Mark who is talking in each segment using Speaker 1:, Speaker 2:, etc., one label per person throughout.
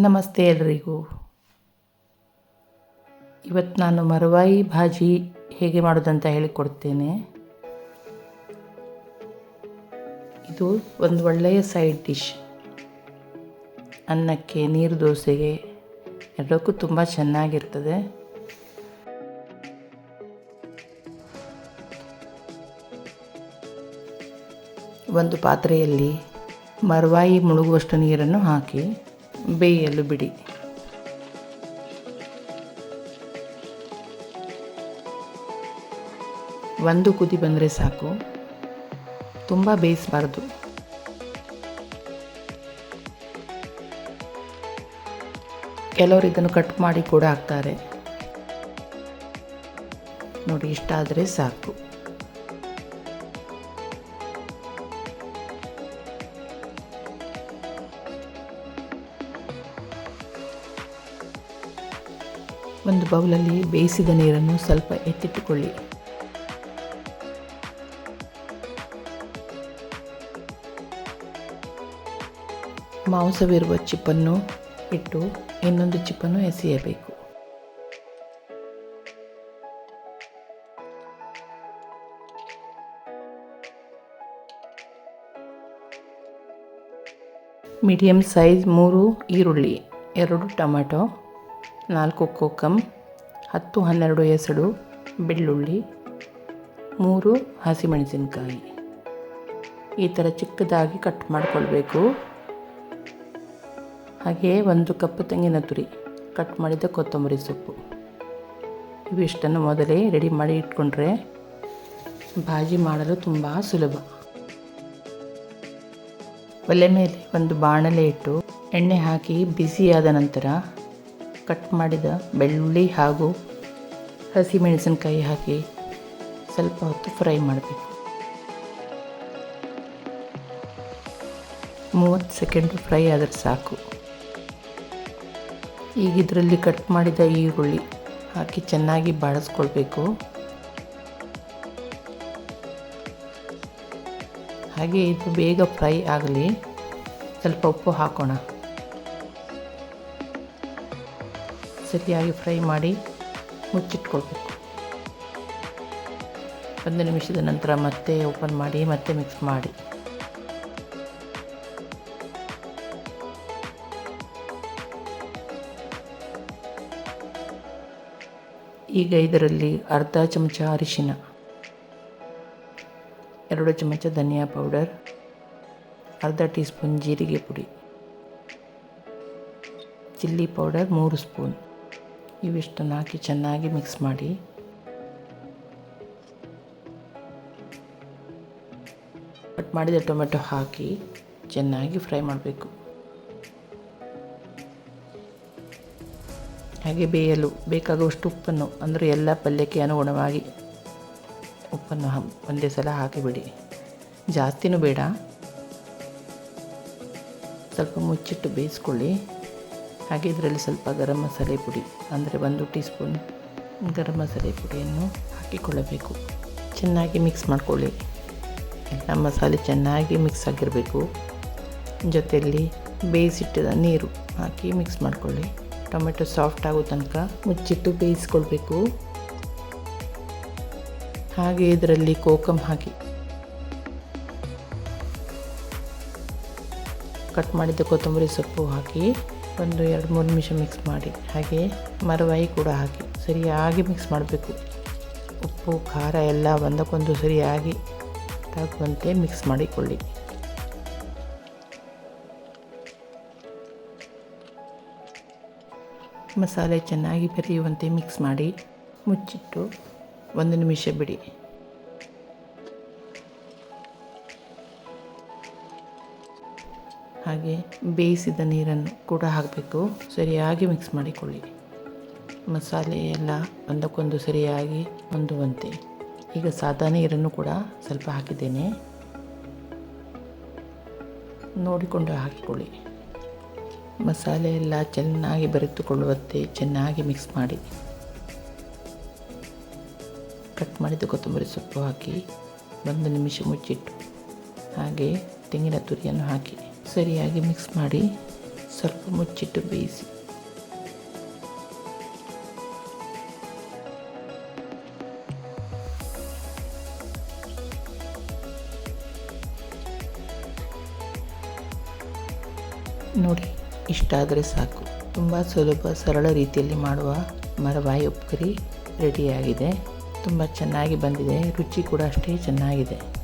Speaker 1: ನಮಸ್ತೆ ಎಲ್ರಿಗೂ. ಇವತ್ತು ನಾನು ಮರವಾಯಿ ಭಾಜಿ ಹೇಗೆ ಮಾಡೋದಂತ ಹೇಳಿಕೊಡ್ತೇನೆ. ಇದು ಒಂದು ಒಳ್ಳೆಯ ಸೈಡ್ ಡಿಶ್. ಅನ್ನಕ್ಕೆ ನೀರು ದೋಸೆಗೆ ಎರಡಕ್ಕೂ ತುಂಬ ಚೆನ್ನಾಗಿರ್ತದೆ. ಒಂದು ಪಾತ್ರೆಯಲ್ಲಿ ಮರವಾಯಿ ಮುಳುಗುವಷ್ಟು ನೀರನ್ನು ಹಾಕಿ ಬೇಯಲು ಬಿಡಿ. ಒಂದು ಕುದಿ ಬಂದರೆ ಸಾಕು. ತುಂಬ ಬೇಯಿಸಬಾರ್ದು. ಕೆಲವರು ಇದನ್ನು ಕಟ್ ಮಾಡಿ ಕೂಡ ಹಾಕ್ತಾರೆ. ನೋಡಿ, ಇಷ್ಟ ಆದರೆ ಸಾಕು. ಒಂದು ಬೌಲಲ್ಲಿ ಬೇಯಿಸಿದ ನೀರನ್ನು ಸ್ವಲ್ಪ ಎತ್ತಿಟ್ಟುಕೊಳ್ಳಿ. ಮಾಂಸವಿರುವ ಚಿಪ್ಪನ್ನು ಇಟ್ಟು ಇನ್ನೊಂದು ಚಿಪ್ಪನ್ನು ಎಸೆಯಬೇಕು. ಮೀಡಿಯಮ್ ಸೈಜ್ ಮೂರು ಈರುಳ್ಳಿ, ಎರಡು ಟೊಮೆಟೊ ನಾಲ್ಕು ಕೋಕಮ್ ಹತ್ತು ಹನ್ನೆರಡು ಎಸಳು ಬೆಳ್ಳುಳ್ಳಿ, ಮೂರು ಹಸಿಮೆಣಸಿನಕಾಯಿ. ಈ ಥರ ಚಿಕ್ಕದಾಗಿ ಕಟ್ ಮಾಡಿಕೊಳ್ಬೇಕು. ಹಾಗೆಯೇ ಒಂದು ಕಪ್ ತೆಂಗಿನ ತುರಿ ಕಟ್ ಮಾಡಿದ ಕೊತ್ತಂಬರಿ ಸೊಪ್ಪು. ಇವಿಷ್ಟನ್ನು ಮೊದಲೇ ರೆಡಿ ಮಾಡಿ ಇಟ್ಕೊಂಡ್ರೆ ಬಾಜಿ ಮಾಡಲು ತುಂಬ ಸುಲಭ. ಒಲೆ ಮೇಲೆ ಒಂದು ಬಾಣಲೆ ಇಟ್ಟು ಎಣ್ಣೆ ಹಾಕಿ ಬಿಸಿಯಾದ ನಂತರ ಕಟ್ ಮಾಡಿದ ಬೆಳ್ಳುಳ್ಳಿ ಹಾಗೂ ಹಸಿಮೆಣಸಿನಕಾಯಿ ಹಾಕಿ ಸ್ವಲ್ಪ ಹೊತ್ತು ಫ್ರೈ ಮಾಡಬೇಕು. ಮೂವತ್ತು ಸೆಕೆಂಡ್ ಫ್ರೈ ಆದರೆ ಸಾಕು. ಈಗ ಇದರಲ್ಲಿ ಕಟ್ ಮಾಡಿದ ಈರುಳ್ಳಿ ಹಾಕಿ ಚೆನ್ನಾಗಿ ಬಾಡಿಸ್ಕೊಳ್ಬೇಕು ಹಾಗೆ ಇದು ಬೇಗ ಫ್ರೈ ಆಗಲಿ. ಸ್ವಲ್ಪ ಉಪ್ಪು ಹಾಕೋಣ. ಸರಿಯಾಗಿ ಫ್ರೈ ಮಾಡಿ ಮುಚ್ಚಿಟ್ಕೊಳ್ಬೇಕು. ಒಂದು ನಿಮಿಷದ ನಂತರ ಮತ್ತೆ ಓಪನ್ ಮಾಡಿ, ಮತ್ತೆ ಮಿಕ್ಸ್ ಮಾಡಿ. ಈಗ ಇದರಲ್ಲಿ ಅರ್ಧ ಚಮಚ ಅರಿಶಿನ, ಎರಡು ಚಮಚ ಧನಿಯಾ ಪೌಡರ್, ಅರ್ಧ ಟೀ ಸ್ಪೂನ್ ಜೀರಿಗೆ ಪುಡಿ, ಚಿಲ್ಲಿ ಪೌಡರ್ ಮೂರು ಸ್ಪೂನ್. ಇವಿಷ್ಟನ್ನು ಹಾಕಿ ಚೆನ್ನಾಗಿ ಮಿಕ್ಸ್ ಮಾಡಿ. ಕಟ್ ಮಾಡಿದ ಟೊಮೆಟೊ ಹಾಕಿ ಚೆನ್ನಾಗಿ ಫ್ರೈ ಮಾಡಬೇಕು. ಹಾಗೆ ಬೇಯಲು ಬೇಕಾಗುವಷ್ಟು ಉಪ್ಪನ್ನು, ಅಂದರೆ ಎಲ್ಲ ಪಲ್ಯಕ್ಕೆ ಅನುಗುಣವಾಗಿ ಉಪ್ಪನ್ನು ಒಂದೇ ಸಲ ಹಾಕಿಬಿಡಿ. ಜಾಸ್ತಿನೂ ಬೇಡ. ಸ್ವಲ್ಪ ಮುಚ್ಚಿಟ್ಟು ಬೇಯಿಸ್ಕೊಳ್ಳಿ. ಹಾಗೆ ಇದರಲ್ಲಿ ಸ್ವಲ್ಪ ಗರಂ ಮಸಾಲೆ ಪುಡಿ, ಅಂದರೆ ಒಂದು ಟೀ ಸ್ಪೂನ್ ಗರಂ ಮಸಾಲೆ ಪುಡಿಯನ್ನು ಹಾಕಿಕೊಳ್ಳಬೇಕು. ಚೆನ್ನಾಗಿ ಮಿಕ್ಸ್ ಮಾಡಿಕೊಳ್ಳಿ. ಎಲ್ಲ ಮಸಾಲೆ ಚೆನ್ನಾಗಿ ಮಿಕ್ಸ್ ಆಗಿರಬೇಕು. ಜೊತೆಯಲ್ಲಿ ಬೇಯಿಸಿಟ್ಟಿದ ನೀರು ಹಾಕಿ ಮಿಕ್ಸ್ ಮಾಡಿಕೊಳ್ಳಿ. ಟೊಮೆಟೊ ಸಾಫ್ಟ್ ಆಗೋ ತನಕ ಮುಚ್ಚಿಟ್ಟು ಬೇಯಿಸ್ಕೊಳ್ಬೇಕು. ಹಾಗೆ ಇದರಲ್ಲಿ ಕೋಕಮ್ ಹಾಕಿ ಕಟ್ ಮಾಡಿದ ಕೊತ್ತಂಬರಿ ಸೊಪ್ಪು ಹಾಕಿ ಒಂದು ಎರಡು ಮೂರು ನಿಮಿಷ ಮಿಕ್ಸ್ ಮಾಡಿ. ಹಾಗೆ ಮರವಾಯಿ ಕೂಡ ಹಾಕಿ. ಸರಿಯಾಗಿ ಮಿಕ್ಸ್ ಮಾಡಬೇಕು. ಉಪ್ಪು, ಖಾರ ಎಲ್ಲ ಒಂದಕ್ಕೊಂದು ಸರಿಯಾಗಿ ತಾಗುವಂತೆ ಮಿಕ್ಸ್ ಮಾಡಿಕೊಳ್ಳಿ. ಮಸಾಲೆ ಚೆನ್ನಾಗಿ ಬೆರೆಯುವಂತೆ ಮಿಕ್ಸ್ ಮಾಡಿ. ಮುಚ್ಚಿಟ್ಟು ಒಂದು ನಿಮಿಷ ಬಿಡಿ. ಹಾಗೆ ಬೇಯಿಸಿದ ನೀರನ್ನು ಕೂಡ ಹಾಕಬೇಕು. ಸರಿಯಾಗಿ ಮಿಕ್ಸ್ ಮಾಡಿಕೊಳ್ಳಿ. ಮಸಾಲೆ ಎಲ್ಲ ಒಂದಕ್ಕೊಂದು ಸರಿಯಾಗಿ ಹೊಂದುವಂತೆ ಈಗ ಸಾದಾ ನೀರನ್ನು ಕೂಡ ಸ್ವಲ್ಪ ಹಾಕಿದ್ದೇನೆ. ನೋಡಿಕೊಂಡು ಹಾಕಿಕೊಳ್ಳಿ. ಮಸಾಲೆ ಎಲ್ಲ ಚೆನ್ನಾಗಿ ಬೆರೆತುಕೊಳ್ಳುವಂತೆ ಚೆನ್ನಾಗಿ ಮಿಕ್ಸ್ ಮಾಡಿ. ಕಟ್ ಮಾಡಿದ ಕೊತ್ತಂಬರಿ ಸೊಪ್ಪು ಹಾಕಿ, ಒಂದು ನಿಮಿಷ ಮುಚ್ಚಿಟ್ಟು ಹಾಗೆ ತೆಂಗಿನ ತುರಿಯನ್ನು ಹಾಕಿ. ಸರಿಯಾಗಿ ಮಿಕ್ಸ್ ಮಾಡಿ ಸ್ವಲ್ಪ ಮುಚ್ಚಿಟ್ಟು ಬೇಯಿಸಿ. ನೋಡಿ ಇಷ್ಟಾದರೆ ಸಾಕು. ತುಂಬ ಸುಲಭ, ಸರಳ ರೀತಿಯಲ್ಲಿ ಮಾಡುವ ಮರವಾಯಿ ಉಪ್ಕರಿ ರೆಡಿಯಾಗಿದೆ. ತುಂಬ ಚೆನ್ನಾಗಿ ಬಂದಿದೆ. ರುಚಿ ಕೂಡ ಅಷ್ಟೇ ಚೆನ್ನಾಗಿದೆ.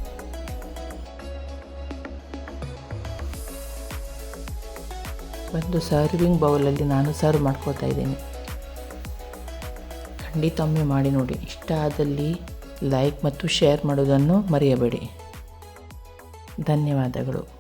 Speaker 1: ಒಂದು ಸರ್ವಿಂಗ್ ಬೌಲಲ್ಲಿ ನಾನು ಸರ್ವ್ ಮಾಡ್ಕೋತಾ ಇದ್ದೀನಿ. ಖಂಡಿತ ಒಮ್ಮೆ ಮಾಡಿ ನೋಡಿ. ಇಷ್ಟ ಆದಲ್ಲಿ ಲೈಕ್ ಮತ್ತು ಶೇರ್ ಮಾಡೋದನ್ನು ಮರೆಯಬೇಡಿ. ಧನ್ಯವಾದಗಳು.